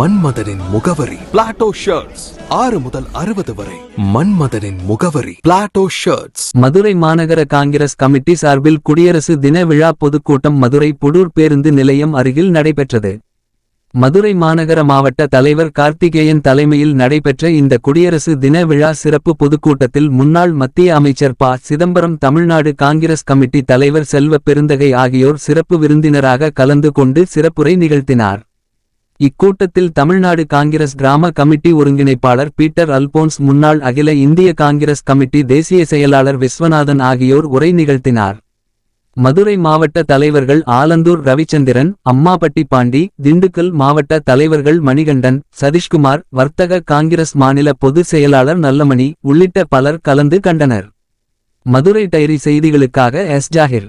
மன்மதனின் முகவரி. Plato shirts ஆறு முதல் அறுபது வரை. மன்மதனின் முகவரி. பிளாட்டோ ஷர்ட்ஸ் மதுரை மாநகர காங்கிரஸ் கமிட்டி சார்பில் குடியரசு தின விழா பொதுக்கூட்டம் மதுரை புடூர் பேருந்து நிலையம் அருகில் நடைபெற்றது. மதுரை மாநகர மாவட்ட தலைவர் கார்த்திகேயன் தலைமையில் நடைபெற்ற இந்த குடியரசு தின விழா சிறப்பு பொதுக்கூட்டத்தில் முன்னாள் மத்திய அமைச்சர் ப. சிதம்பரம் தமிழ்நாடு காங்கிரஸ் கமிட்டி தலைவர் செல்வ பெருந்தகை ஆகியோர் சிறப்பு விருந்தினராக கலந்து கொண்டு சிறப்புரை நிகழ்த்தினார். இக்கூட்டத்தில் தமிழ்நாடு காங்கிரஸ் கிராம கமிட்டி ஒருங்கிணைப்பாளர் பீட்டர் அல்போன்ஸ் முன்னாள் அகில இந்திய காங்கிரஸ் கமிட்டி தேசிய செயலாளர் விஸ்வநாதன் ஆகியோர் உரை நிகழ்த்தினார். மதுரை மாவட்ட தலைவர்கள் ஆலந்தூர் ரவிச்சந்திரன் அம்மாபட்டி பாண்டி திண்டுக்கல் மாவட்ட தலைவர்கள் மணிகண்டன் சதீஷ்குமார் வர்த்தக காங்கிரஸ் மாநில பொதுச் செயலாளர் நல்லமணி உள்ளிட்ட பலர் கலந்து கண்டனர். மதுரை டைரி செய்திகளுக்காக எஸ் ஜாகிர்.